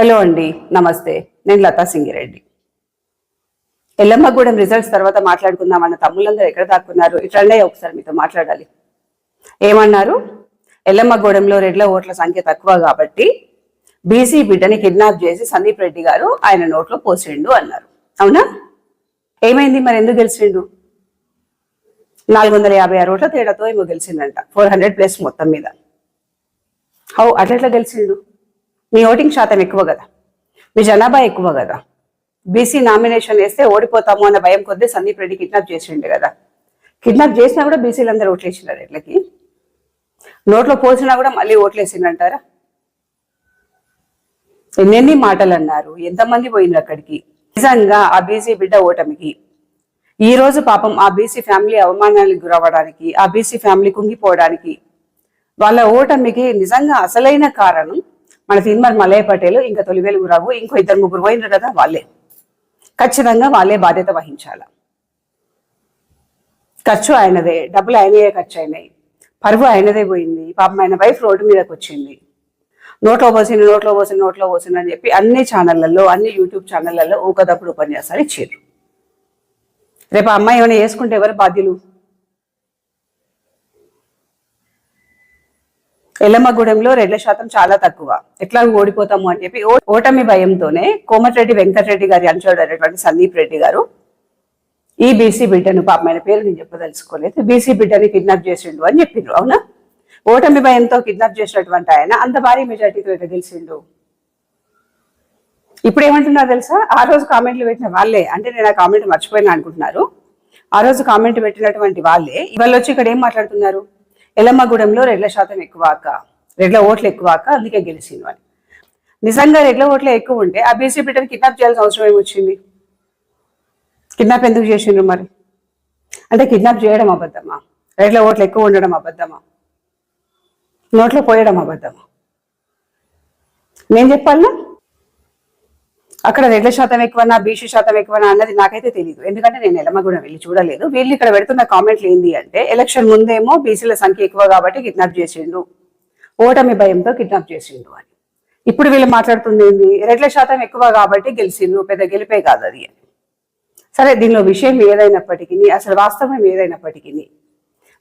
Hello అండి నమస్తే. నేను లతా సింగిరెడ్డి. ఎల్లమ్మగూడెం రిజల్ట్స్ తర్వాత మాట్లాడుకుందాం అన్న తమ్ముళ్ళందరూ ఎక్కడ దాక్కున్నారు? ఇట్లనే ఒకసారి మీతో మాట్లాడాలి. ఏమన్నారు? ఎల్లమ్మగూడెంలో రెడ్ల ఓట్ల సంఖ్య తక్కువ కాబట్టి బీసీ బిడ్డని కిడ్నాప్ చేసి సందీప్ రెడ్డి గారు ఆయన నోట్లో పోసిండు అన్నారు. అవునా? ఏమైంది మరి? ఎందుకు గెలిచిండు నాలుగు వందల యాభై ఆరు ఓట్ల తేడాతో ఏమో గెలిచిందంట ఫోర్ హండ్రెడ్ ప్లస్ మొత్తం మీద. హౌ అట్లా గెలిచిండు మీ ఓటింగ్ శాతం ఎక్కువ కదా. మీ జనాభా ఎక్కువ కదా. బీసీ నామినేషన్ వేస్తే ఓడిపోతాము అన్న భయం కొద్దీ సందీప్ రెడ్డి కిడ్నాప్ చేసిండు కదా. కిడ్నాప్ చేసినా కూడా బీసీలు అందరూ ఓట్లేసినారు వేసినారు నోట్లో పోసినా కూడా మళ్ళీ ఓట్లేసిండంటారా? ఎన్నెన్ని మాటలు అన్నారు ఎంతమంది పోయినారు అక్కడికి? నిజంగా ఆ బీసీ బిడ్డ ఓటమికి ఈ రోజు పాపం ఆ బీసీ ఫ్యామిలీ అవమానానికి గురవ్వడానికి ఆ బీసీ ఫ్యామిలీ కుంగిపోవడానికి వాళ్ళ ఓటమికి నిజంగా అసలైన కారణం మన తిన్మర్ మలయ పటేల్ ఇంకా తొలివేలు రావు ఇంకో ఇద్దరు ముగ్గురు పోయినారు కదా వాళ్ళే. ఖచ్చితంగా వాళ్ళే బాధ్యత వహించాల. ఖర్చు ఆయనదే డబ్బులు ఆయనయే ఖర్చు అయినాయి పరువు ఆయనదే పోయింది. పాపం ఆయన వైఫ్ రోడ్డు మీదకి వచ్చింది. నోట్లో పోసింది నోట్లో పోసింది నోట్లో పోసింది అని చెప్పి అన్ని ఛానళ్ళలో అన్ని యూట్యూబ్ ఛానళ్ళలో ఒకదప్పుడు ఉపన్యాసాలు ఇచ్చారు రేపు అమ్మాయి ఏమైనా వేసుకుంటే ఎవరు బాధ్యులు? ఎల్లమ్మగూడెంలో రెడ్ల శాతం చాలా తక్కువ. ఎట్లా ఓడిపోతాము అని చెప్పి ఓటమి భయంతోనే కోమటిరెడ్డి వెంకటరెడ్డి గారి అనుచరుడు సందీప్ రెడ్డి గారు ఈ బీసీ బిడ్డను పాపం ఆయన పేరు నేను చెప్పదలుచుకోలేదు బీసీ బిడ్డని కిడ్నాప్ చేసిండు అని చెప్పిండ్రు అవునా? ఓటమి భయంతో కిడ్నాప్ చేసినటువంటి ఆయన అంత భారీ మెజార్టీతో ఎట్లా గెలిచిండు ఇప్పుడు ఏమంటున్నారు తెలుసా? ఆ రోజు కామెంట్లు పెట్టిన వాళ్ళే అంటే నేను ఆ కామెంట్ మర్చిపోయినా అనుకుంటున్నారు. ఆ రోజు కామెంట్ పెట్టినటువంటి వాళ్ళే ఇవాళ వచ్చి ఇక్కడ ఏం మాట్లాడుతున్నారు? ఎల్లమ్మగూడెంలో రెడ్ల శాతం ఎక్కువ రెడ్ల ఓట్లు ఎక్కువ అందుకే గెలిచింది అని. నిజంగా రెడ్ల ఓట్లు ఎక్కువ ఉంటే ఆ బీసీ బిడ్డను కిడ్నాప్ చేయాల్సిన అవసరం ఏమొచ్చింది? కిడ్నాప్ ఎందుకు చేసిండ్రు మరి? అంటే కిడ్నాప్ చేయడం అబద్ధమా? రెడ్ల ఓట్లు ఎక్కువ ఉండడం అబద్ధమా? నోట్లో పోయడం అబద్ధమా? నేను చెప్పాలనా? అక్కడ రెడ్ల శాతం ఎక్కువనా బీసీ శాతం ఎక్కువనా అన్నది నాకైతే తెలియదు ఎందుకంటే నేను ఎలమగూడెం వెళ్ళి చూడలేదు. వీళ్ళు ఇక్కడ పెడుతున్న కామెంట్లు ఏంది అంటే ఎలక్షన్ ముందేమో బీసీల సంఖ్య ఎక్కువ కాబట్టి కిడ్నాప్ చేసిండు ఓటమి భయంతో కిడ్నాప్ చేసిండు అని. ఇప్పుడు వీళ్ళు మాట్లాడుతుంది ఏంది? రెడ్ల శాతం ఎక్కువ కాబట్టి గెలిచిండు పెద్ద గెలిపే కాదు అది అని. సరే దీనిలో విషయం ఏదైనప్పటికీ అసలు వాస్తవం ఏదైనప్పటికీ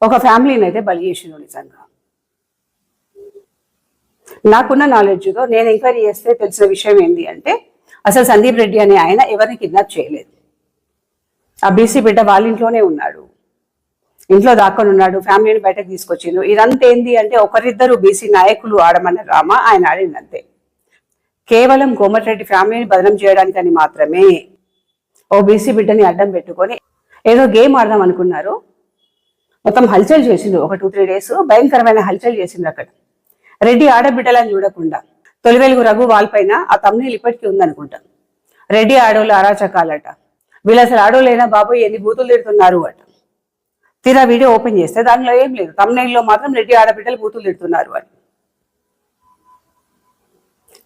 ఒక ఫ్యామిలీని అయితే బలి చేసిండు నిజంగా. నాకున్న నాలెడ్జ్తో నేను ఎంక్వైరీ చేస్తే తెలిసిన విషయం ఏంటి అంటే అసలు సందీప్ రెడ్డి అనే ఆయన ఎవరిని కిడ్నాప్ చేయలేదు. ఆ బీసీ బిడ్డ వాళ్ళ ఇంట్లోనే ఉన్నాడు. ఇంట్లో దాక్కొని ఉన్నాడు ఫ్యామిలీని బయటకు తీసుకొచ్చిండు. ఇదంతా ఏంది అంటే ఒకరిద్దరు బీసీ నాయకులు ఆడమన్న రామ ఆయన ఆడిందంతే. కేవలం కోమటిరెడ్డి ఫ్యామిలీని బదనం చేయడానికని మాత్రమే ఓ బీసీ బిడ్డని అడ్డం పెట్టుకొని ఏదో గేమ్ ఆడదాం అనుకున్నారు. మొత్తం హల్చల్ చేసిండు ఒక టూ త్రీ డేస్. భయంకరమైన హల్చల్ చేసిండు అక్కడ. రెడ్డి ఆడబిడ్డలని చూడకుండా. తొలివెలుగు రఘు వాళ్ళపైన ఆ తమ్నీళ్ళు ఇప్పటికీ ఉందనుకుంటా. రెడ్డి ఆడోళ్ళు అరాచకాలట వీళ్ళు అసలు ఆడోళ్ళైనా బాబు? ఎన్ని బూతులు తిడుతున్నారు అట. తీరా వీడియో ఓపెన్ చేస్తే దానిలో ఏం లేదు. తమ్నైల్లో మాత్రం రెడ్డి ఆడబిడ్డలు బూతులు తిడుతున్నారు అని.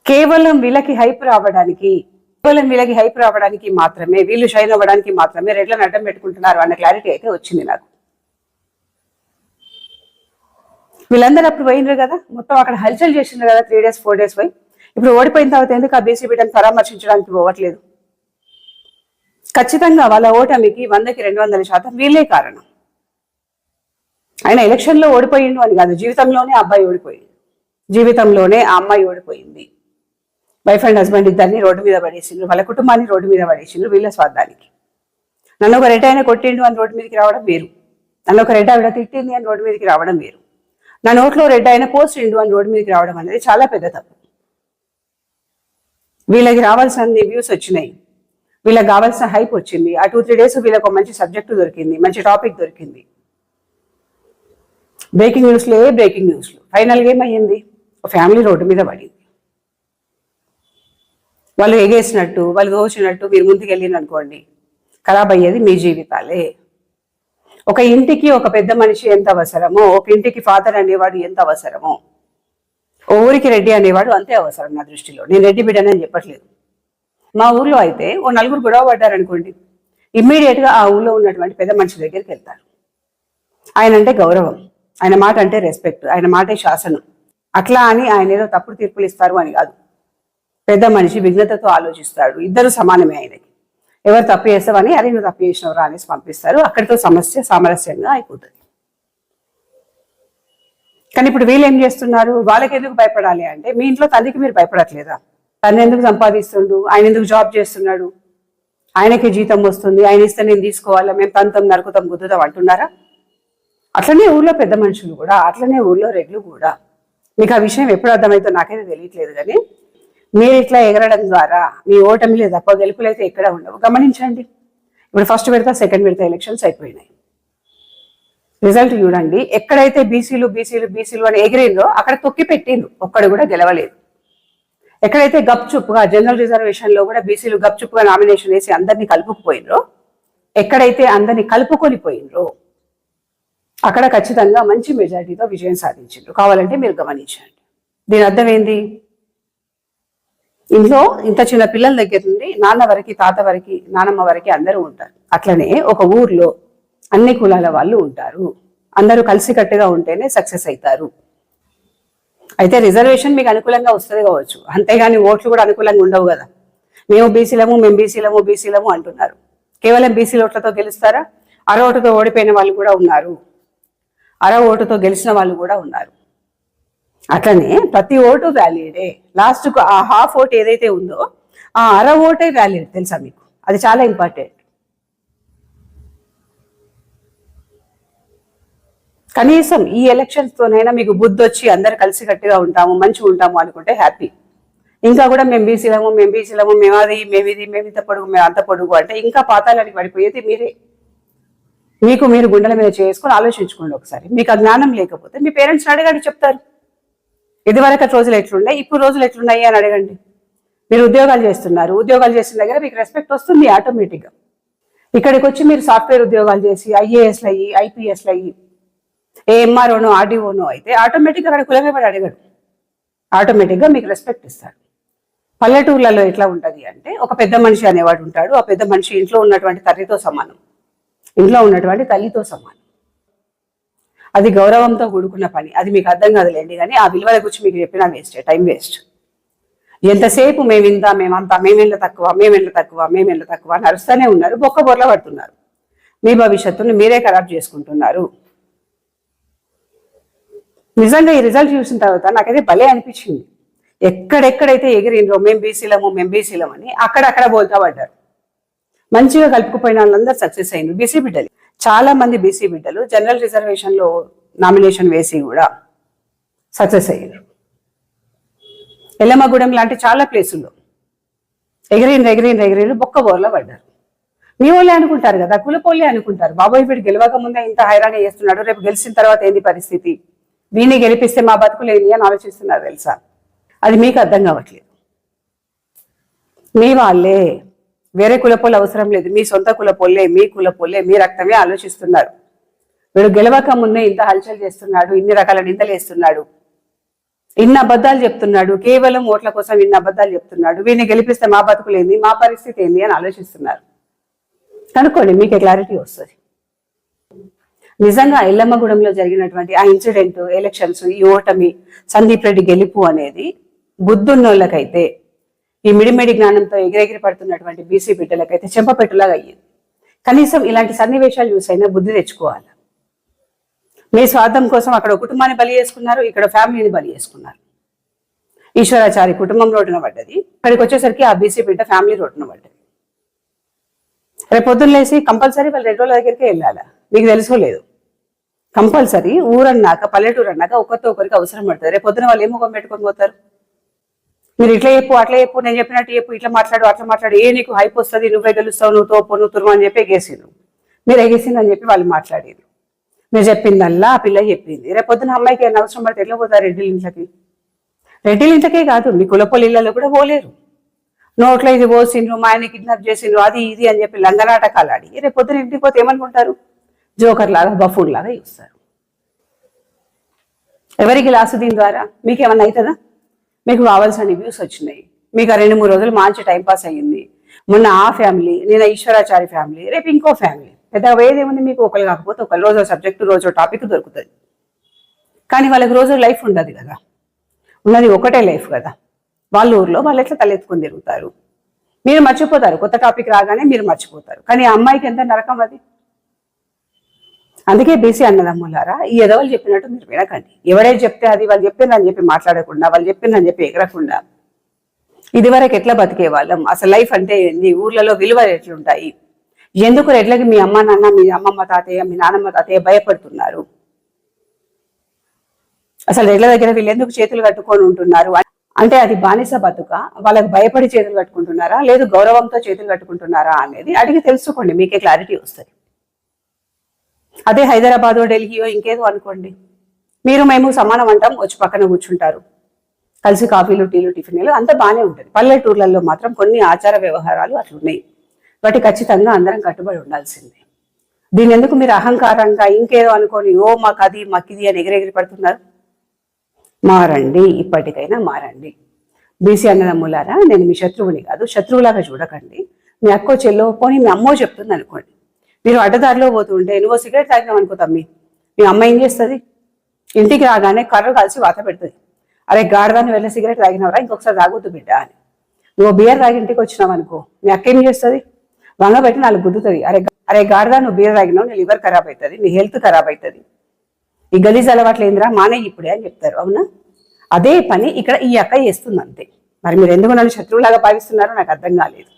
కేవలం వీళ్ళకి హైప్ రావడానికి కేవలం వీళ్ళకి హైప్ రావడానికి మాత్రమే వీళ్ళు షైన్ అవ్వడానికి మాత్రమే రెడ్లను అడ్డం పెట్టుకుంటున్నారు అన్న క్లారిటీ అయితే వచ్చింది నాకు. వీళ్ళందరూ అప్పుడు పోయినరు కదా? మొత్తం అక్కడ హల్చల్ చేసిండ్రు కదా త్రీ డేస్ ఫోర్ డేస్ పోయి? ఇప్పుడు ఓడిపోయిన తర్వాత ఎందుకు ఆ బీసీ బిడ్డను పరామర్శించడానికి పోవట్లేదు? ఖచ్చితంగా వాళ్ళ ఓటమికి వందకి రెండు వందల శాతం వీళ్ళే కారణం. ఆయన ఎలక్షన్లో ఓడిపోయిండు అని కాదు జీవితంలోనే అబ్బాయి ఓడిపోయింది జీవితంలోనే ఆ అమ్మాయి ఓడిపోయింది. వైఫ్ అండ్ హస్బెండ్ ఇద్దరిని రోడ్డు మీద పడేసిండ్రు వాళ్ళ కుటుంబాన్ని రోడ్డు మీద పడేసిండ్రు వీళ్ళ స్వార్థానికి. నన్ను ఒక రెడ్డి ఆయన కొట్టిండు అని రోడ్డు మీదకి రావడం వేరు. నన్ను ఒక రెడ్డి ఆవిడ తిట్టింది అని రోడ్డు మీదకి రావడం వేరు. నా నోట్లో రెడ్ అయిన పోస్ట్ రెండు అని రోడ్డు మీదకి రావడం అనేది చాలా పెద్ద తప్పు. వీళ్ళకి రావాల్సిన వ్యూస్ వచ్చినాయి. వీళ్ళకి కావాల్సిన హైప్ వచ్చింది. ఆ టూ త్రీ డేస్ వీళ్ళకి ఒక మంచి సబ్జెక్టు దొరికింది. మంచి టాపిక్ దొరికింది. బ్రేకింగ్ న్యూస్లో ఏ బ్రేకింగ్ న్యూస్లు ఫైనల్గా ఏమయ్యింది? ఒక ఫ్యామిలీ రోడ్డు మీద పడింది. వాళ్ళు ఎగేసినట్టు వాళ్ళు దోచినట్టు మీరు ముందుకు వెళ్ళింది అనుకోండి. ఖరాబ్ అయ్యేది మీ జీవితాలే. ఒక ఇంటికి ఒక పెద్ద మనిషి ఎంత అవసరమో ఒక ఇంటికి ఫాదర్ అనేవాడు ఎంత అవసరమో ఓ ఊరికి రెడ్డి అనేవాడు అంతే అవసరం నా దృష్టిలో. నేను రెడ్డి బిడ్డనని చెప్పట్లేదు. మా ఊర్లో అయితే ఓ నలుగురు గొడవ పడ్డారనుకోండి ఇమ్మీడియట్గా ఆ ఊళ్ళో ఉన్నటువంటి పెద్ద మనిషి దగ్గరికి వెళ్తారు. ఆయన అంటే గౌరవం ఆయన మాట అంటే రెస్పెక్ట్ ఆయన మాటే శాసనం. అట్లా అని ఆయన ఏదో తప్పుడు తీర్పులు ఇస్తారు అని కాదు. పెద్ద మనిషి విఘ్నతతో ఆలోచిస్తాడు ఇద్దరు సమానమే ఆయనకి. ఎవరు తప్పు చేస్తామని అరే నువ్వు తప్పు చేసినవరా అనేసి పంపిస్తారు. అక్కడితో సమస్య సామరస్యంగా అయిపోతుంది. కానీ ఇప్పుడు వీళ్ళు ఏం చేస్తున్నారు? వాళ్ళకి ఎందుకు భయపడాలి అంటే మీ ఇంట్లో తండ్రికి మీరు భయపడట్లేదా? తను ఎందుకు సంపాదిస్తుండు? ఆయన ఎందుకు జాబ్ చేస్తున్నాడు? ఆయనకి జీతం వస్తుంది ఆయన ఇస్తే నేను తీసుకోవాలా? మేము తంతం నరుకుతాం గుద్దుతాం అంటున్నారా? అట్లనే ఊర్లో పెద్ద మనుషులు కూడా అట్లనే ఊర్లో రెడ్లు కూడా. మీకు ఆ విషయం ఎప్పుడు అర్థమైతే నాకైతే తెలియట్లేదు కానీ మీరు ఇట్లా ఎగరడం ద్వారా మీ ఓటమిలే తప్ప గెలుపులైతే ఎక్కడ ఉండవు. గమనించండి. ఇప్పుడు ఫస్ట్ విడత సెకండ్ విడత ఎలక్షన్స్ అయిపోయినాయి. రిజల్ట్ చూడండి. ఎక్కడైతే బీసీలు బీసీలు బీసీలు అని ఎగిరిందో అక్కడ తొక్కి పెట్టిండ్రు. ఒక్కడు కూడా గెలవలేదు. ఎక్కడైతే గప్చుప్గా జనరల్ రిజర్వేషన్లో కూడా బీసీలు గప్చుప్గా నామినేషన్ వేసి అందరినీ కలుపుకుపోయినరో ఎక్కడైతే అందరినీ కలుపుకొని పోయినరో అక్కడ ఖచ్చితంగా మంచి మెజారిటీతో విజయం సాధించారు కావాలంటే మీరు గమనించండి. దీని అర్థం ఏంది? ఇంట్లో ఇంత చిన్న పిల్లల దగ్గర నుండి నాన్న వరకి తాత వరకి నానమ్మ వరకి అందరూ ఉంటారు. అట్లనే ఒక ఊర్లో అన్ని కులాల వాళ్ళు ఉంటారు. అందరూ కలిసికట్టుగా ఉంటేనే సక్సెస్ అవుతారు అయితే రిజర్వేషన్ మీకు అనుకూలంగా వస్తుంది కావచ్చు. అంతేగాని ఓట్లు కూడా అనుకూలంగా ఉండవు కదా. మేము బీసీలము మేము బీసీలము బీసీలము అంటున్నారు. కేవలం బీసీ ఓట్లతో గెలుస్తారా? అర ఓటుతో ఓడిపోయిన వాళ్ళు కూడా ఉన్నారు. అర ఓటుతో గెలిచిన వాళ్ళు కూడా ఉన్నారు. అట్లనే ప్రతి ఓటు వ్యాలిడే లాస్ట్కు ఆ హాఫ్ ఓట్ ఏదైతే ఉందో ఆ అర ఓటే వ్యాలిడ్ తెలుసా మీకు? అది చాలా ఇంపార్టెంట్ కనీసం ఈ ఎలక్షన్స్తోనైనా మీకు బుద్ధి వచ్చి అందరు కలిసికట్టుగా ఉంటాము మంచిగా ఉంటాము అనుకుంటే హ్యాపీ ఇంకా కూడా మేము బీసీలము మేము బీసీలము మేము అది మేము ఇది మేము ఇంత పొడుగు మేము అంత పొడుగు అంటే ఇంకా పాతాలని పడిపోయేది మీరే. మీకు మీరు గుండెల మీద చేసుకొని ఆలోచించుకోండి ఒకసారి. మీకు ఆ జ్ఞానం లేకపోతే మీ పేరెంట్స్ని అడగండి చెప్తారు. ఇదివరకు రోజులు ఎట్లున్నాయి? ఇప్పుడు రోజులు ఎట్లున్నాయి అని అడగండి. మీరు ఉద్యోగాలు చేస్తున్నారు. ఉద్యోగాలు చేసిన దగ్గర మీకు రెస్పెక్ట్ వస్తుంది ఆటోమేటిక్గా ఇక్కడికి వచ్చి మీరు సాఫ్ట్వేర్ ఉద్యోగాలు చేసి ఐఏఎస్లు అయ్యి ఐపీఎస్లు అయ్యి ఏ ఎంఆర్ఓనో ఆర్డీఓనో అయితే ఆటోమేటిక్గా అక్కడ కులవేపడి అడగడు. ఆటోమేటిక్గా మీకు రెస్పెక్ట్ ఇస్తారు. పల్లెటూర్లలో ఎట్లా ఉంటుంది అంటే ఒక పెద్ద మనిషి అనేవాడు ఉంటాడు. ఆ పెద్ద మనిషి ఇంట్లో ఉన్నటువంటి తల్లితో సమానం. ఇంట్లో ఉన్నటువంటి తల్లితో సమానం. అది గౌరవంతో కూడుకున్న పని. అది మీకు అర్థం కాదులేండి కానీ ఆ విలువల గురించి మీకు చెప్పినా వేస్ట్ టైం వేస్ట్. ఎంతసేపు మేము ఇంత మేమంతా మేమెంళ్ళ తక్కువ మేమెంళ్ళ తక్కువ మేమెంళ్ళ తక్కువ అని అరుస్తూనే ఉన్నారు బొక్క బొర్ల పడుతున్నారు. మీ భవిష్యత్తుని మీరే ఖరాబ్ చేసుకుంటున్నారు. నిజంగా ఈ రిజల్ట్ చూసిన తర్వాత నాకైతే భలే అనిపించింది. ఎక్కడెక్కడైతే ఎగిరిండ్రో మేము బీసీలము మేము బీసీలమని అని అక్కడక్కడ బోల్తా పడ్డారు. మంచిగా కలుపుకుపోయిన వాళ్ళందరూ సక్సెస్ అయింది బీసీ బిడ్డలు. చాలా మంది బీసీ బిడ్డలు జనరల్ రిజర్వేషన్లో నామినేషన్ వేసి కూడా సక్సెస్ అయ్యారు. ఎల్లమ్మగూడెం లాంటి చాలా ప్లేసుల్లో ఎగిరిన ఎగిరిన ఎగిరిన బొక్క బోర్లో పడ్డారు. మీ వాళ్ళే అనుకుంటారు కదా కులపోళ్ళే అనుకుంటారు. బాబాయ్ వీడు గెలవక ముందే ఇంత హైరాణ చేస్తున్నాడు రేపు గెలిచిన తర్వాత ఏంది పరిస్థితి? వీడిని గెలిపిస్తే మా బతుకులేంది అని ఆలోచిస్తున్నారు తెలుసా? అది మీకు అర్థం కావట్లేదు. మీ వాళ్ళే వేరే కులపోలు అవసరం లేదు. మీ సొంత కులపోలే మీ కులపోలే మీ రక్తమే ఆలోచిస్తున్నారు. వీడు గెలవక ముందే ఇంత హల్చల్ చేస్తున్నాడు ఇన్ని రకాల నిందలు వేస్తున్నాడు. ఇన్ని అబద్ధాలు చెప్తున్నాడు కేవలం ఓట్ల కోసం ఇన్ని అబద్ధాలు చెప్తున్నాడు. వీడిని గెలిపిస్తే మా బతుకులేంది మా పరిస్థితి ఏంది అని ఆలోచిస్తున్నారు. కనుక్కోండి మీకే క్లారిటీ వస్తుంది. నిజంగా ఎల్లమ్మగూడెంలో జరిగినటువంటి ఆ ఇన్సిడెంట్ ఎలక్షన్స్ ఈ ఓటమి సందీప్ రెడ్డి గెలుపు అనేది బుద్ధున్నోళ్ళకైతే ఈ మిడిమిడి జ్ఞానంతో ఎగిరెగిరి పడుతున్నటువంటి బీసీ బిడ్డలకైతే చెంపపెట్టులాగా అయ్యింది. కనీసం ఇలాంటి సన్నివేశాలు చూసైనా బుద్ధి తెచ్చుకోవాలి? మీ స్వార్థం కోసం అక్కడ కుటుంబాన్ని బలి చేసుకున్నారు ఇక్కడ ఫ్యామిలీని బలి చేసుకున్నారు. ఈశ్వరాచారి కుటుంబం రోడ్డున పడ్డది. ఇక్కడికి వచ్చేసరికి ఆ బీసీ బిడ్డ ఫ్యామిలీ రోడ్డున పడ్డది. రేపు పొద్దున్న లేసి కంపల్సరీ వాళ్ళు రెండు రోజుల దగ్గరికి వెళ్ళాలా? మీకు తెలుసో లేదు? కంపల్సరీ ఊరన్నాక పల్లెటూరు అన్నాక ఒకరితో ఒకరికి అవసరం పడుతుంది. రేపు పొద్దున వాళ్ళు ఏ ముఖం పెట్టుకొని పోతారు? మీరు ఇట్లా చెప్పు అట్లా చెప్పు నేను చెప్పినట్టు చెప్పు ఇట్లా మాట్లాడు అట్లా మాట్లాడు. ఏ నీకు హైప్ వస్తుంది? నువ్వే గెలుస్తావు నువ్వు తోపు నువ్వు తురుము అని చెప్పి ఎగేసిండు మీరు అని చెప్పి వాళ్ళు మాట్లాడారు మీరు చెప్పిందల్లా ఆ పిల్ల చెప్పింది. రేపు పొద్దున అమ్మాయికి ఏమైనా అవసరం పడితే ఎట్లా పోతారు రెడ్డిల ఇంట్లోకి? రెడ్డిల ఇంట్లకే కాదు మీ కులపల్లి ఇళ్ళలో కూడా పోలేరు. నోట్లో ఇది పోసిండ్రు మా ఆయన కిడ్నాప్ చేసిండ్రు అది ఇది అని చెప్పి లంగనాటకాలు ఆడి రేపు పొద్దున ఇంటికి పోతే ఏమనుకుంటారు? జోకర్ లాగా బఫూన్ లాగా చూస్తారు. ఎవరికి లాసు దీని ద్వారా? మీకేమన్నా అవుతుందా? మీకు కావాల్సిన వ్యూస్ వచ్చినాయి. మీకు ఆ రెండు మూడు రోజులు మంచి టైంపాస్ అయ్యింది. మొన్న ఆ ఫ్యామిలీ నేను ఈశ్వరాచారి ఫ్యామిలీ రేపు ఇంకో ఫ్యామిలీ పెద్దగా ఏదేముంది మీకు? ఒకరు కాకపోతే ఒక రోజు సబ్జెక్టు రోజు టాపిక్ దొరుకుతుంది. కానీ వాళ్ళకి రోజు లైఫ్ ఉండదు కదా. ఉన్నది ఒకటే లైఫ్ కదా. వాళ్ళ ఊర్లో వాళ్ళు ఎట్లా తలెత్తుకొని తిరుగుతారు? మీరు మర్చిపోతారు. కొత్త టాపిక్ రాగానే మీరు మర్చిపోతారు. కానీ అమ్మాయికి ఎంత నరకం అది? అందుకే బీసీ అన్నదమ్ములారా ఈ ఎదవలు చెప్పినట్టు మీరు వినకండి. ఎవరైతే చెప్తే అది వాళ్ళు చెప్పిందని చెప్పి మాట్లాడకుండా వాళ్ళు చెప్పిందని చెప్పి ఎగరకుండా. ఇదివరకు ఎట్లా బతికే వాళ్ళం అసలు లైఫ్ అంటే ఏంది? ఊర్లలో విలువలు ఎట్లుంటాయి? ఎందుకు రెడ్లకి మీ అమ్మ నాన్న మీ అమ్మమ్మ తాతయ్య మీ నాన్నమ్మ తాతయ్య భయపడుతున్నారు? అసలు రెడ్ల దగ్గర వీళ్ళు ఎందుకు చేతులు కట్టుకొని ఉంటున్నారు? అంటే అది బానిస బతుక? వాళ్ళకి భయపడి చేతులు కట్టుకుంటున్నారా? లేదు గౌరవంతో చేతులు కట్టుకుంటున్నారా అనేది అడిగి తెలుసుకోండి. మీకే క్లారిటీ వస్తుంది. అదే హైదరాబాద్ ఢిల్లీయో ఇంకేదో అనుకోండి. మీరు మేము సమానం అంటాం వచ్చి పక్కన కూర్చుంటారు. కలిసి కాఫీలు టీలు టిఫిన్లు అంత బాగానే ఉంటుంది. పల్లెటూర్లలో మాత్రం కొన్ని ఆచార వ్యవహారాలు అట్లున్నాయి వాటి ఖచ్చితంగా అందరం కట్టుబడి ఉండాల్సిందే. దీని ఎందుకు మీరు అహంకారంగా ఇంకేదో అనుకోని ఓ మాకు అది మాకు ఇది అని ఎగిరెగిరి పడుతున్నారు? మారండి ఇప్పటికైనా మారండి. బీసీ అన్నదమ్ములారా నేను మీ శత్రువుని కాదు శత్రువులాగా చూడకండి. మీ అక్కో చెల్లో పోని మీ అమ్మో చెప్తుంది అనుకోండి. మీరు అడ్డదారిలో పోతుంటే నువ్వు సిగరెట్ తాగినావు అనుకో తమ్మి. మీ అమ్మ ఏం చేస్తుంది? ఇంటికి రాగానే కర్ర కలిసి వాత పెడుతుంది. అరే గాడదాన్ని వెళ్ళి సిగరెట్ తాగినవరా? ఇంకొకసారి తాగొద్దు బిడ్డ అని. నువ్వు బియర్ తాగి ఇంటికి వచ్చినావు అనుకో. మీ అక్క ఏం చేస్తుంది? వంగ పెట్టి నాలుగు గుద్దుతుంది. అరే అరే గాడదా నువ్వు బియర్ తాగినావు నీ లివర్ ఖరాబ్ అవుతుంది నీ హెల్త్ ఖరాబ్ అవుతుంది ఈ గలీజ్ అలవాట్లు ఏందిరా? మానే ఇప్పుడే అని చెప్తారు. అవునా? అదే పని ఇక్కడ ఈ అక్క చేస్తుంది అంతే మరి మీరు ఎందుకు నన్ను శత్రువులాగా భావిస్తున్నారో నాకు అర్థం కాలేదు.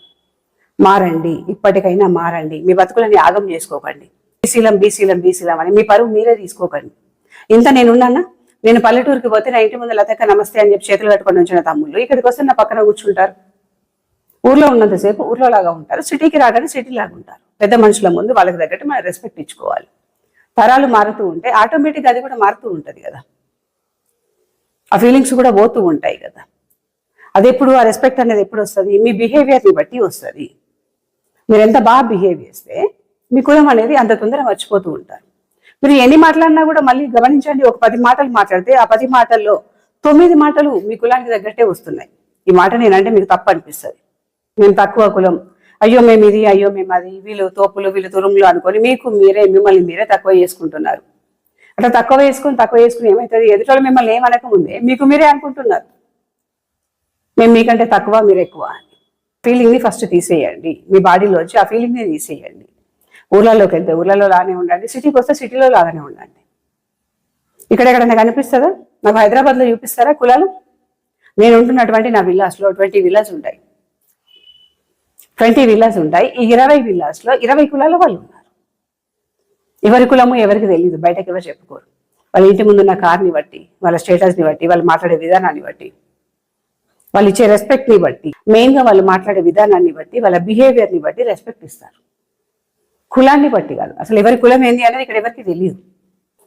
మారండి ఇప్పటికైనా మారండి. మీ బతుకులని యాగం చేసుకోకండి. బీసీలం బీసీలం బీసీలం అని మీ పరువు మీరే తీసుకోకండి. ఇంత నేనున్నానా? నేను పల్లెటూరుకి పోతే నా ఇంటి ముందు లతక్క నమస్తే అని చెప్పి చేతులు కట్టుకొని ఉంచిన తమ్ముళ్ళు ఇక్కడికి వస్తే నా పక్కన కూర్చుంటారు. ఊర్లో ఉన్నంతసేపు ఊర్లో లాగా ఉంటారు. సిటీకి రాగానే సిటీ లాగా ఉంటారు. పెద్ద మనుషుల ముందు వాళ్ళకి తగ్గట్టు మనం రెస్పెక్ట్ ఇచ్చుకోవాలి. తరాలు మారుతూ ఉంటే ఆటోమేటిక్గా అది కూడా మారుతూ ఉంటుంది కదా. ఆ ఫీలింగ్స్ కూడా పోతూ ఉంటాయి కదా. అది ఎప్పుడు ఆ రెస్పెక్ట్ అనేది ఎప్పుడు వస్తుంది? మీ బిహేవియర్ని బట్టి వస్తుంది. మీరు ఎంత బాగా బిహేవ్ చేస్తే మీ కులం అనేది అంత తొందరగా మర్చిపోతూ ఉంటారు. మీరు ఎన్ని మాట్లాడినా కూడా మళ్ళీ గమనించండి ఒక పది మాటలు మాట్లాడితే ఆ పది మాటల్లో తొమ్మిది మాటలు మీ కులానికి తగ్గట్టే వస్తున్నాయి. ఈ మాట నేనంటే మీకు తప్పు అనిపిస్తుంది. మేము తక్కువ కులం. అయ్యో మేము ఇది అయ్యో మేము అది వీళ్ళు తోపులు వీళ్ళు తురుములు అనుకొని మీకు మీరే మిమ్మల్ని మీరే తక్కువ చేసుకుంటున్నారు. అట్లా తక్కువ వేసుకుని తక్కువ వేసుకుని ఏమవుతుంది ఎదుటోళ్ళు మిమ్మల్ని ఏమనకముందే మీకు మీరే అనుకుంటున్నారు. మేము మీకంటే తక్కువ మీరు ఎక్కువ అని. ఫీలింగ్ని ఫస్ట్ తీసేయండి. మీ బాడీలో వచ్చి ఆ ఫీలింగ్ని తీసేయండి. ఊర్లలోకి వెళ్తే ఊర్లలో లాగానే ఉండండి. సిటీకి వస్తే సిటీలో లాగానే ఉండండి. ఇక్కడ ఎక్కడైనా కనిపిస్తుందా? నాకు హైదరాబాద్లో చూపిస్తారా కులాలు? నేను ఉంటున్నటువంటి నా విల్లాస్లో ట్వంటీ విల్లాస్ ఉంటాయి. ట్వంటీ విల్లాస్ ఉంటాయి. ఈ ఇరవై విల్లాస్లో ఇరవై కులాల వాళ్ళు ఉన్నారు. ఎవరి కులము ఎవరికి తెలియదు బయటకు ఎవరు చెప్పుకోరు. వాళ్ళ ఇంటి ముందున్న కార్ని బట్టి వాళ్ళ స్టేటస్ని బట్టి వాళ్ళు మాట్లాడే విధానాన్ని బట్టి. వాళ్ళు ఇచ్చే రెస్పెక్ట్ని బట్టి మెయిన్గా వాళ్ళు మాట్లాడే విధానాన్ని బట్టి వాళ్ళ బిహేవియర్ని బట్టి రెస్పెక్ట్ ఇస్తారు. కులాన్ని బట్టి కాదు. అసలు ఎవరి కులం ఏంది అనేది ఇక్కడ ఎవరికి తెలియదు.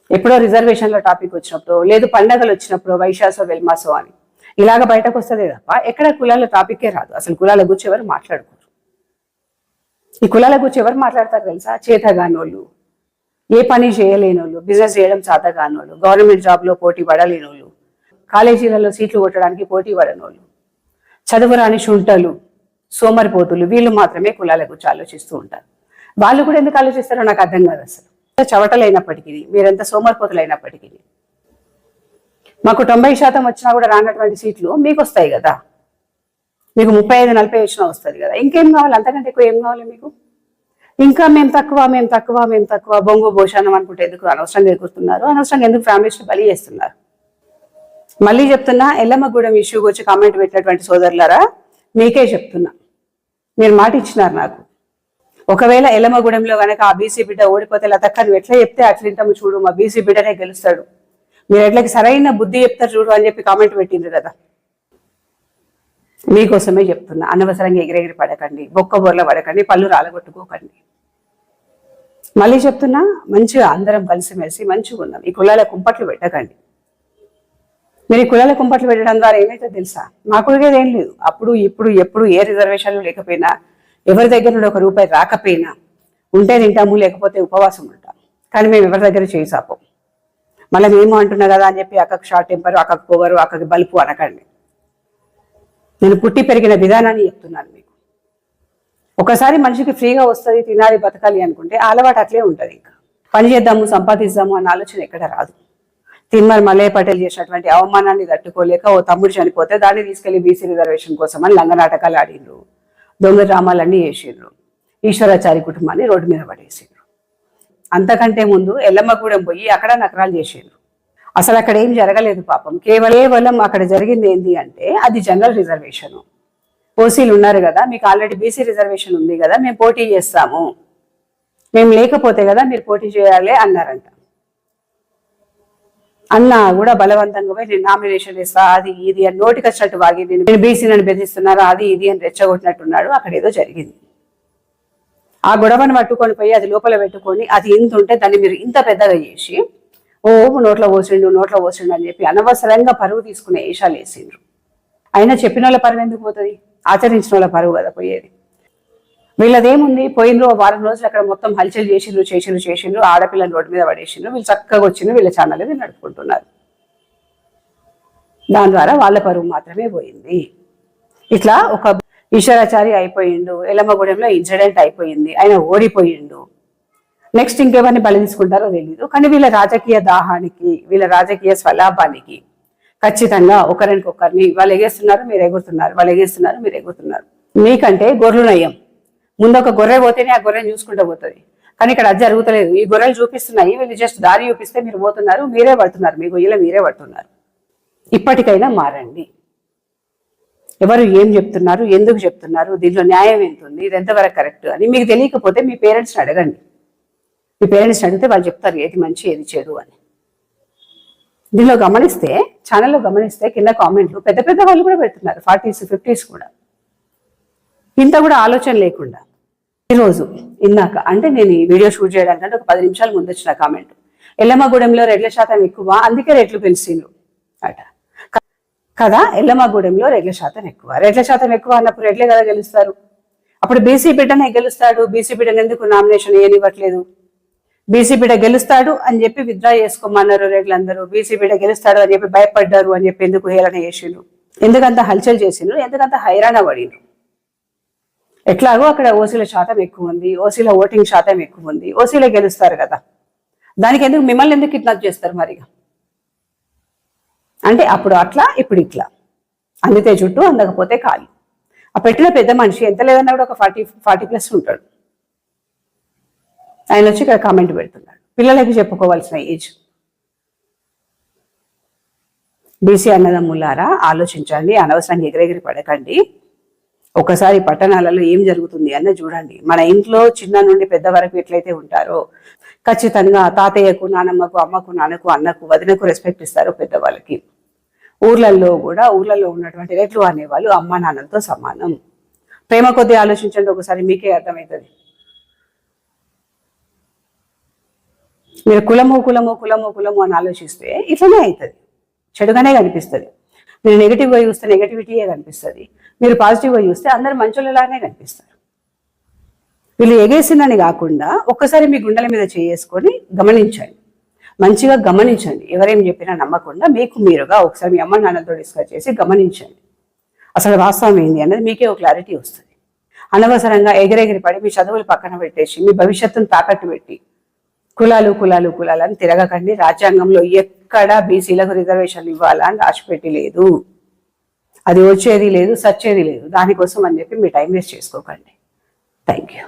ఎప్పుడో రిజర్వేషన్ల టాపిక్ వచ్చినప్పుడు లేదు పండగలు వచ్చినప్పుడు వైశాసో వెల్మాసో అని. ఇలాగ బయటకు వస్తుంది తప్ప ఎక్కడ కులాల టాపికే రాదు. అసలు కులాల గురించి ఎవరు మాట్లాడుకోరు. ఈ కులాల గురించి ఎవరు మాట్లాడతారు తెలుసా? చేతగానోళ్ళు ఏ పని చేయలేని వాళ్ళు బిజినెస్ చేయడం చేతగానోళ్ళు గవర్నమెంట్ జాబ్లో పోటీ పడలేని వాళ్ళు కాలేజీలలో సీట్లు కొట్టడానికి పోటీ పడని వాళ్ళు చదువురాని శుంఠలు సోమరిపోతులు వీళ్ళు మాత్రమే కులాల గురించి ఆలోచిస్తూ ఉంటారు. వాళ్ళు కూడా ఎందుకు ఆలోచిస్తారో నాకు అర్థం కాదు అసలు. చవటలైనప్పటికీ మీరెంత సోమరిపోతులైనప్పటికీ. మాకు తొంభై శాతం వచ్చినా కూడా రానటువంటి సీట్లు మీకు వస్తాయి కదా. మీకు ముప్పై ఐదు నలభై వచ్చినా వస్తుంది కదా. ఇంకేం కావాలి? అంతకంటే ఎక్కువ ఏం కావాలి మీకు? ఇంకా మేము తక్కువ మేము తక్కువ మేము తక్కువ బొంగు భోషానం అనుకుంటే ఎందుకు అనవసరంగా ఎగురుతున్నారు? అనవసరంగా ఎందుకు ఫ్యామిలీస్ని బలి చేస్తున్నారు? మళ్ళీ చెప్తున్నా ఎల్లమ్మగూడెం ఇష్యూ గురించి కామెంట్ పెట్టినటువంటి సోదరులారా మీకే చెప్తున్నా. మీరు మాట ఇచ్చినారు నాకు. ఒకవేళ ఎల్లమ్మగూడెంలో కనుక ఆ బీసీ బిడ్డ ఓడిపోతే లతక్క నువ్వు ఎట్లా చెప్తే అట్లింటాము చూడు మా బీసీ బిడ్డనే గెలుస్తాడు. మీరు ఎట్లకి సరైన బుద్ధి చెప్తారు చూడు అని చెప్పి కామెంట్ పెట్టిండ్రు కదా. మీకోసమే చెప్తున్నా. అనవసరంగా ఎగిరెగిరి పడకండి బొక్క బొర్ల పడకండి పళ్ళు రాలగొట్టుకోకండి. మళ్ళీ చెప్తున్నా మంచిగా అందరం కలిసిమెలిసి మంచిగా ఉన్నాం ఈ కులాల కుంపట్లు పెట్టకండి. మీరు ఈ కులాల కుంపట్లు పెట్టడం ద్వారా ఏమైతే తెలుసా? మాకు ఏం లేదు. అప్పుడు ఇప్పుడు ఎప్పుడు ఏ రిజర్వేషన్లు లేకపోయినా ఎవరి దగ్గర నుండి ఒక రూపాయి రాకపోయినా ఉంటే తింటాము లేకపోతే ఉపవాసం ఉంటాం. కానీ మేము ఎవరి దగ్గర చేయి సాపం. మళ్ళీ మేము అంటున్నా కదా అని చెప్పి అక్కకు షార్ట్ టెంపర్ అక్కకు పోవరు అక్కకి బలుపు అనకండి నేను పుట్టి పెరిగిన విధానాన్ని చెప్తున్నాను మీకు. ఒకసారి మనిషికి ఫ్రీగా వస్తుంది తినాలి బతకాలి అనుకుంటే అలవాటు అట్లే ఉంటుంది ఇంకా. పని చేద్దాము సంపాదిద్దాము అన్న ఆలోచన ఎక్కడ రాదు. తిమ్మర్ మలయ పటేల్ చేసినటువంటి అవమానాన్ని తట్టుకోలేక ఓ తమ్ముడు చనిపోతే దాన్ని తీసుకెళ్ళి బీసీ రిజర్వేషన్ కోసం అని లంగనాటకాలు ఆడిండ్రు. దొంగ డ్రామాలన్నీ వేసిండ్రు ఈశ్వరాచారి కుటుంబాన్ని రోడ్డు మీద పడేసిండ్రు. అంతకంటే ముందు ఎల్లమ్మగూడెం పోయి అక్కడ నకరాలు చేసిండ్రు. అసలు అక్కడ ఏం జరగలేదు పాపం. కేవలం కేవలం అక్కడ జరిగింది ఏంటి అంటే అది జనరల్ రిజర్వేషన్. ఓసీలు ఉన్నారు కదా మీకు ఆల్రెడీ బీసీ రిజర్వేషన్ ఉంది కదా మేము పోటీ చేస్తాము. మేము లేకపోతే కదా మీరు పోటీ చేయాలి అన్నారంట. అన్న కూడా బలవంతంగా పోయి నేను నామినేషన్ వేస్తా అది ఇది అని నోటికి వచ్చినట్టు వాగి నేను నేను బీసీ నన్ను బెదిరిస్తున్నారు అది ఇది అని రెచ్చగొట్టినట్టున్నాడు. అక్కడ ఏదో జరిగింది. ఆ గొడవను పట్టుకొని పోయి అది లోపల పెట్టుకొని అది ఇంత ఉంటే దాన్ని మీరు ఇంత పెద్దగా చేసి ఓ నోట్లో పోసిండు నోట్లో పోసిండు అని చెప్పి అనవసరంగా పరువు తీసుకునే ఏషాలు వేసిండ్రు. అయినా చెప్పిన వాళ్ళ పరువు ఎందుకు పోతుంది? ఆచరించిన వాళ్ళ పరువు కదా పోయేది. వీళ్ళదేముంది? పోయిన రో- వారం రోజులు అక్కడ మొత్తం హల్చల్ చేసిండ్రు చేసిండ్రు చేసిండ్రు ఆడపిల్లని రోడ్డు మీద పడేసిండ్రు. వీళ్ళు చక్కగా వచ్చిండ్రు వీళ్ళ ఛానల్ వీళ్ళు నడుపుకుంటున్నారు. దాని ద్వారా వాళ్ళ పరువు మాత్రమే పోయింది. ఇట్లా ఒక ఈశ్వరాచారి అయిపోయిండు ఎలమగూడెంలో ఇన్సిడెంట్ అయిపోయింది ఆయన ఓడిపోయిండు. నెక్స్ట్ ఇంకేమని బలి తీసుకుంటారో తెలియదు కానీ వీళ్ళ రాజకీయ దాహానికి వీళ్ళ రాజకీయ స్వలాభానికి ఖచ్చితంగా ఒకరికొకరిని వాళ్ళు ఎగేస్తున్నారు మీరు ఎగురుతున్నారు వాళ్ళు ఎగేస్తున్నారు మీరు ఎగురుతున్నారు. మీకంటే గొర్రునయం ముందు ఒక గొర్రె పోతేనే ఆ గొర్రెని చూసుకుంటూ పోతుంది. కానీ ఇక్కడ అది జరుగుతలేదు. ఈ గొర్రెలు చూపిస్తున్నాయి. వీళ్ళు జస్ట్ దారి చూపిస్తే మీరు పోతున్నారు మీరే పడుతున్నారు. మీ గొయ్యలో మీరే పడుతున్నారు. ఇప్పటికైనా మారండి. ఎవరు ఏం చెప్తున్నారు ఎందుకు చెప్తున్నారు దీంట్లో న్యాయం ఎంత ఉంది ఇది ఎంతవరకు కరెక్ట్ అని మీకు తెలియకపోతే మీ పేరెంట్స్ని అడగండి. మీ పేరెంట్స్ని అడిగితే వాళ్ళు చెప్తారు ఏది మంచి ఏది చెడు అని. దీనిలో గమనిస్తే ఛానల్లో గమనిస్తే కింద కామెంట్లు పెద్ద పెద్ద వాళ్ళు కూడా పెడుతున్నారు ఫార్టీస్ ఫిఫ్టీస్ కూడా. ఇంత కూడా ఆలోచన లేకుండా. ఈరోజు ఇందాక అంటే నేను ఈ వీడియో షూట్ చేయడానికి ఒక పది నిమిషాల ముందు వచ్చిన కామెంట్. ఎల్లమ్మగూడెంలో రెడ్ల శాతం ఎక్కువ అందుకే రేట్లు పెంచిండ్రు అట. కదా ఎల్లమ్మగూడెంలో రెడ్ల శాతం ఎక్కువ. రెడ్ల శాతం ఎక్కువ అన్నప్పుడు రెడ్లే కదా గెలుస్తారు? అప్పుడు బీసీ బిడ్డనే గెలుస్తాడు బీసీ బిడ్డను ఎందుకు నామినేషన్ ఏనివ్వట్లేదు బీసీ బిడ్డ గెలుస్తాడు అని చెప్పి విత్డ్రా చేసుకోమన్నారు రెడ్లందరూ. బీసీ బిడ్డ గెలుస్తాడు అని చెప్పి భయపడ్డారు అని చెప్పి ఎందుకు హేళన చేసిండ్రు? ఎందుకంత హల్చల్ చేసిండ్రు? ఎందుకంత హైరాణ పడిండ్రు? ఎట్లాగో అక్కడ ఓసీల శాతం ఎక్కువ ఉంది ఓసీల ఓటింగ్ శాతం ఎక్కువ ఉంది ఓసీలో గెలుస్తారు కదా. దానికి ఎందుకు మిమ్మల్ని ఎందుకు కిడ్నాప్ చేస్తారు మరిగా? అంటే అప్పుడు అట్లా ఇప్పుడు ఇట్లా. అందితే చుట్టూ అందకపోతే కాలు ఆ పెట్టిన పెద్ద మనిషి ఎంత లేదన్నా కూడా ఒక ఫార్టీ ఫార్టీ ప్లస్ ఉంటాడు. ఆయన వచ్చి ఇక్కడ కామెంట్ పెడుతున్నాడు. పిల్లలకి చెప్పుకోవాల్సిన ఏజ్. బీసీ అన్నదమ్ములారా ఆలోచించండి అనవసరంగా ఎగిరెగిరి పడకండి. ఒకసారి పట్టణాలలో ఏం జరుగుతుంది అన్న చూడండి. మన ఇంట్లో చిన్న నుండి పెద్ద వరకు ఎట్లయితే ఉంటారో ఖచ్చితంగా తాతయ్యకు నానమ్మకు అమ్మకు నాన్నకు అన్నకు వదినకు రెస్పెక్ట్ ఇస్తారు పెద్దవాళ్ళకి. ఊర్లలో కూడా ఊర్లలో ఉన్నటువంటి రేట్లు అనేవాళ్ళు అమ్మ నాన్నలతో సమానం. ప్రేమ కొద్ది ఆలోచించండి ఒకసారి మీకే అర్థమవుతుంది మీరు కులము కులము కులము కులము అని ఆలోచిస్తే ఇట్లనే అవుతుంది చెడుగానే కనిపిస్తుంది. మీరు నెగిటివ్గా చూస్తే నెగిటివిటీయే కనిపిస్తుంది. మీరు పాజిటివ్గా చూస్తే అందరు మంచోళ్ళలానే కనిపిస్తారు. వీళ్ళు ఎగేసిందని కాకుండా ఒక్కసారి మీ గుండెల మీద చేసుకొని గమనించండి. మంచిగా గమనించండి. ఎవరేం చెప్పినా నమ్మకుండా మీకు మీరుగా ఒకసారి మీ అమ్మ నాన్నతో డిస్కస్ చేసి గమనించండి. అసలు వాస్తవం ఏంది అనేది మీకే ఒక క్లారిటీ వస్తుంది. అనవసరంగా ఎగిరెగిరి పడి మీ చదువులు పక్కన పెట్టేసి మీ భవిష్యత్తును తాకట్టు పెట్టి కులాలు కులాలు కులాలు అని తిరగకండి. రాజ్యాంగంలో ఎక్కడ బీసీలకు రిజర్వేషన్లు ఇవ్వాలని రాసిపెట్టి లేదు. అది వచ్చేది లేదు సచ్చేది లేదు. దానికోసం అని చెప్పి మీ టైం వేస్ట్ చేసుకోకండి. Thank you.